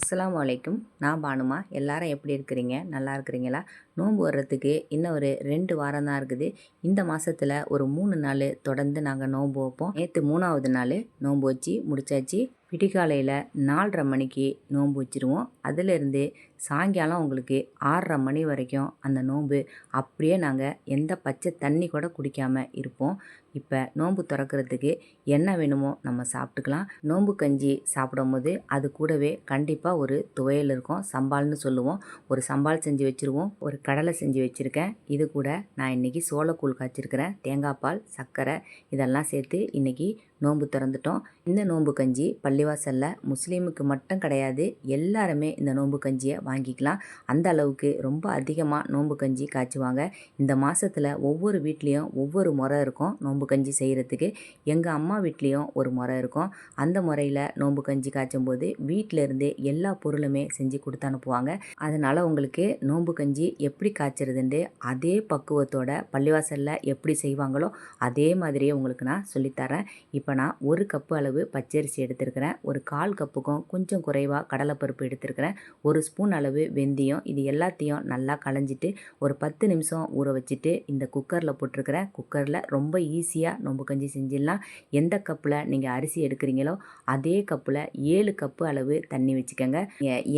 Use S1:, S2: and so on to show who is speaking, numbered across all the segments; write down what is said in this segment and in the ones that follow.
S1: அஸ்லாம் வலைக்கும் நான் பானுமா. எல்லாரும் எப்படி இருக்கிறீங்க? நல்லா இருக்கிறீங்களா? நோன்பு வர்றதுக்கு இன்னும் ஒரு ரெண்டு வாரம் தான் இருக்குது. இந்த மாதத்தில் ஒரு மூணு நாள் தொடர்ந்து நாங்கள் நோன்பு வைப்போம். நேற்று மூணாவது நாள் நோன்பு வச்சு முடிச்சாச்சு. விடிகாலையில் நாலரை மணிக்கு நோன்பு வச்சுருவோம். அதிலிருந்து சாயங்காலம் உங்களுக்கு ஆறரை மணி வரைக்கும் அந்த நோன்பு அப்படியே நாங்கள் எந்த பச்சை தண்ணி கூட குடிக்காமல் இருப்போம். இப்போ நோன்பு திறக்கிறதுக்கு என்ன வேணுமோ நம்ம சாப்பிட்டுக்கலாம். நோன்பு கஞ்சி சாப்பிடும் போது அது கூடவே கண்டிப்பாக ஒரு துவையல் இருக்கும். சம்பால்னு சொல்லுவோம். ஒரு சம்பால் செஞ்சு வச்சுருவோம். ஒரு கடலை செஞ்சு வச்சுருக்கேன். இது கூட நான் இன்றைக்கி சோளக்கூழ் காய்ச்சிருக்கிறேன். தேங்காய் பால் சர்க்கரை இதெல்லாம் சேர்த்து இன்றைக்கி நோன்பு திறந்துட்டோம். இந்த நோன்பு கஞ்சி பள்ளிவாசலில் முஸ்லீமுக்கு மட்டும் கிடையாது. எல்லாருமே இந்த நோன்பு கஞ்சியை வாங்கிக்கலாம். அந்த அளவுக்கு ரொம்ப அதிகமாக நோன்பு கஞ்சி காய்ச்சுவாங்க. இந்த மாதத்தில் ஒவ்வொரு வீட்லேயும் ஒவ்வொரு முறை இருக்கும் நோன்பு கஞ்சி செய்கிறதுக்கு எங்கள் அம்மா வீட்லேயும் ஒரு முறை இருக்கும். அந்த முறையில் நோன்பு கஞ்சி காய்ச்சும் போது வீட்டிலேருந்தே எல்லா பொருளுமே செஞ்சு கொடுத்து அனுப்புவாங்க. அதனால் உங்களுக்கு நோன்பு கஞ்சி எப்படி காய்ச்சறதுன்ட்டு அதே பக்குவத்தோட பள்ளிவாசலில் எப்படி செய்வாங்களோ அதே மாதிரியே உங்களுக்கு நான் சொல்லித்தரேன். இப்போ இப்போ நான் ஒரு கப்பு அளவு பச்சரிசி எடுத்துருக்கிறேன். ஒரு கால் கப்புக்கும் கொஞ்சம் குறைவாக கடலைப்பருப்பு எடுத்துருக்கிறேன். ஒரு ஸ்பூன் அளவு வெந்தயம் இது எல்லாத்தையும் நல்லா களைஞ்சிட்டு ஒரு பத்து நிமிஷம் ஊற வச்சுட்டு இந்த குக்கரில் போட்டிருக்கிறேன். குக்கரில் ரொம்ப ஈஸியாக நொம்பு கஞ்சி செஞ்சிடலாம். எந்த கப்பில் நீங்கள் அரிசி எடுக்கிறீங்களோ அதே கப்பில் ஏழு கப்பு அளவு தண்ணி வச்சுக்கோங்க.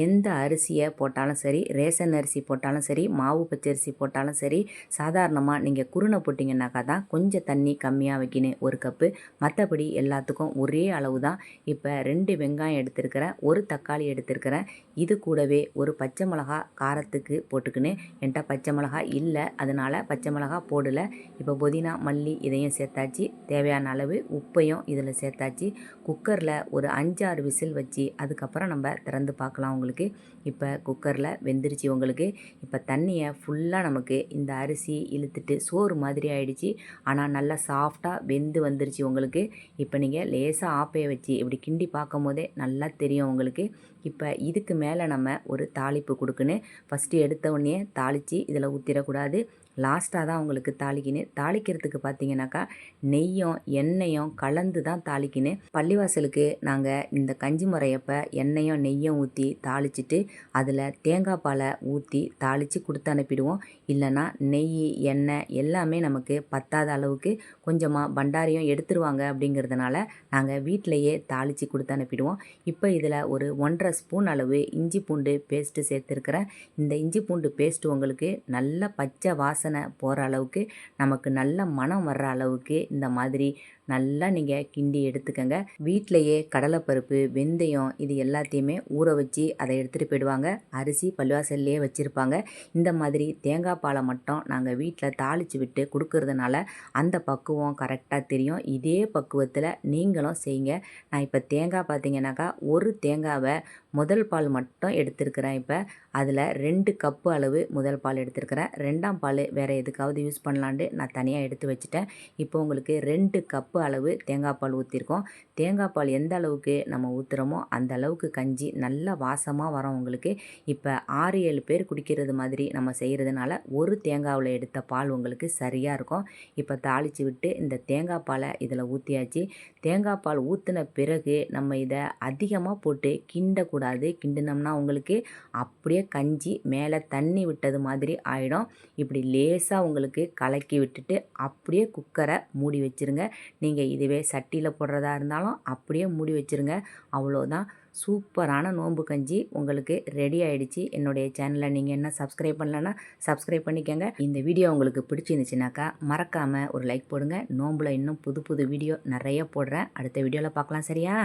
S1: எந்த அரிசியை போட்டாலும் சரி ரேஷன் அரிசி போட்டாலும் சரி மாவு பச்சரிசி போட்டாலும் சரி சாதாரணமாக நீங்கள் குருணை போட்டிங்கன்னாக்கா தான் கொஞ்சம் தண்ணி கம்மியாக வைக்கணும் ஒரு கப்பு. மற்றபடி எல்லாத்துக்கும் ஒரே அளவு தான். இப்போ ரெண்டு வெங்காயம் எடுத்திருக்கிறேன் ஒரு தக்காளி எடுத்திருக்கிறேன். இது கூடவே ஒரு பச்சை மிளகா காரத்துக்கு போட்டுக்கின்னு என்கிட்ட பச்சை மிளகா இல்லை அதனால் பச்சை மிளகா போடலை. இப்போ புதினா மல்லி இதையும் சேர்த்தாச்சு. தேவையான அளவு உப்பையும் இதில் சேர்த்தாச்சு. குக்கரில் ஒரு அஞ்சாறு விசில் வச்சு அதுக்கப்புறம் நம்ம திறந்து பார்க்கலாம் உங்களுக்கு. இப்போ குக்கரில் வெந்துருச்சு உங்களுக்கு. இப்போ தண்ணி தண்ணியை ஃபுல்லாக நமக்கு இந்த அரிசி இழுத்துட்டு சோறு மாதிரி ஆயிடுச்சு. ஆனால் நல்லா சாஃப்டாக வெந்து வந்துருச்சு உங்களுக்கு. இப்போ நீங்கள் லேசாக ஆப்பையை வச்சு இப்படி கிண்டி பார்க்கும் போதே நல்லா தெரியும் உங்களுக்கு. இப்போ இதுக்கு மேலே நம்ம ஒரு தாளிப்பு கொடுக்குன்னு ஃபஸ்ட்டு எடுத்த உடனே தாளித்து இதில் ஊற்றிடக்கூடாது லாஸ்ட்டாக தான் உங்களுக்கு தாளிக்கின்னு தாளிக்கிறதுக்கு பார்த்தீங்கன்னாக்கா நெய்யும் எண்ணெயும் கலந்து தான் தாளிக்கின்னு பள்ளிவாசலுக்கு நாங்கள் இந்த கஞ்சி முறையப்போ எண்ணெயும் நெய்யும் ஊற்றி தாளிச்சிட்டு அதில் தேங்காய் பாலை ஊற்றி தாளித்து கொடுத்து அனுப்பிடுவோம். இல்லைன்னா நெய் எண்ணெய் எல்லாமே நமக்கு பத்தாத அளவுக்கு கொஞ்சமாக பண்டாரியும் எடுத்துருவாங்க அப்படிங்கிறதுனால நாங்கள் வீட்டிலையே தாளித்து கொடுத்து அனுப்பிடுவோம். இப்போ இதில் ஒரு ஒன்றரை ஸ்பூன் அளவு இஞ்சி பூண்டு பேஸ்ட்டு சேர்த்துருக்குறேன். இந்த இஞ்சி பூண்டு பேஸ்ட்டு உங்களுக்கு நல்ல பச்சை வாசம் வாசனை போகிற அளவுக்கு நமக்கு நல்ல மனம் வர்ற அளவுக்கு இந்த மாதிரி நல்லா நீங்கள் கிண்டி எடுத்துக்கோங்க. வீட்டிலையே கடலைப்பருப்பு வெந்தயம் இது எல்லாத்தையுமே ஊற வச்சு அதை எடுத்துகிட்டு போயிடுவாங்க. அரிசி பள்ளிவாசல்லையே வச்சுருப்பாங்க. இந்த மாதிரி தேங்காய் பாலை மட்டும் நாங்கள் வீட்டில் தாளித்து விட்டு கொடுக்கறதுனால அந்த பக்குவம் கரெக்டாக தெரியும். இதே பக்குவத்தில் நீங்களும் செய்யுங்க. நான் இப்போ தேங்காய் பார்த்தீங்கன்னாக்கா ஒரு தேங்காவை முதல் பால் மட்டும் எடுத்துருக்கிறேன் இப்போ. அதில் ரெண்டு கப்பு அளவு முதல் பால் எடுத்துருக்கிறேன். ரெண்டாம் பால் வேறு எதுக்காவது யூஸ் பண்ணலான்ட்டு நான் தனியாக எடுத்து வச்சுட்டேன். இப்போ உங்களுக்கு ரெண்டு கப்பு அளவு தேங்காய் பால் ஊற்றிருக்கோம் தேங்காய் பால் எந்த அளவுக்கு நம்ம ஊற்றுறோமோ அந்த அளவுக்கு கஞ்சி நல்ல வாசமாக வரும் உங்களுக்கு. இப்போ ஆறு ஏழு பேர் குடிக்கிறது மாதிரி நம்ம செய்கிறதுனால ஒரு தேங்காவில் எடுத்த பால் உங்களுக்கு சரியாக இருக்கும். இப்போ தாளித்து விட்டு இந்த தேங்காய் பாலை இதில் ஊற்றியாச்சு தேங்காய் பால் ஊற்றின பிறகு நம்ம இதை அதிகமாக போட்டு கிண்டக்கூடாது. கிண்டினோம்னா உங்களுக்கு அப்படியே கஞ்சி மேலே தண்ணி விட்டது மாதிரி ஆகிடும் இப்படி லேசாக உங்களுக்கு கலக்கி விட்டுட்டு அப்படியே குக்கரை மூடி வச்சுருங்க. நீங்கள் இதுவே சட்டியில் போடுறதா இருந்தாலும் அப்படியே மூடி வச்சுருங்க. அவ்வளோதான் சூப்பரான நோன்பு கஞ்சி உங்களுக்கு ரெடி ஆகிடுச்சு என்னுடைய சேனலை நீங்கள் என்ன சப்ஸ்கிரைப் பண்ணலன்னா சப்ஸ்கிரைப் பண்ணிக்கோங்க. இந்த வீடியோ உங்களுக்கு பிடிச்சிருந்துச்சுனாக்கா மறக்காமல் ஒரு லைக் போடுங்க. நோம்பில் இன்னும் புது புது வீடியோ நிறைய போடுறேன். அடுத்த வீடியோவில் பார்க்கலாம் சரியா?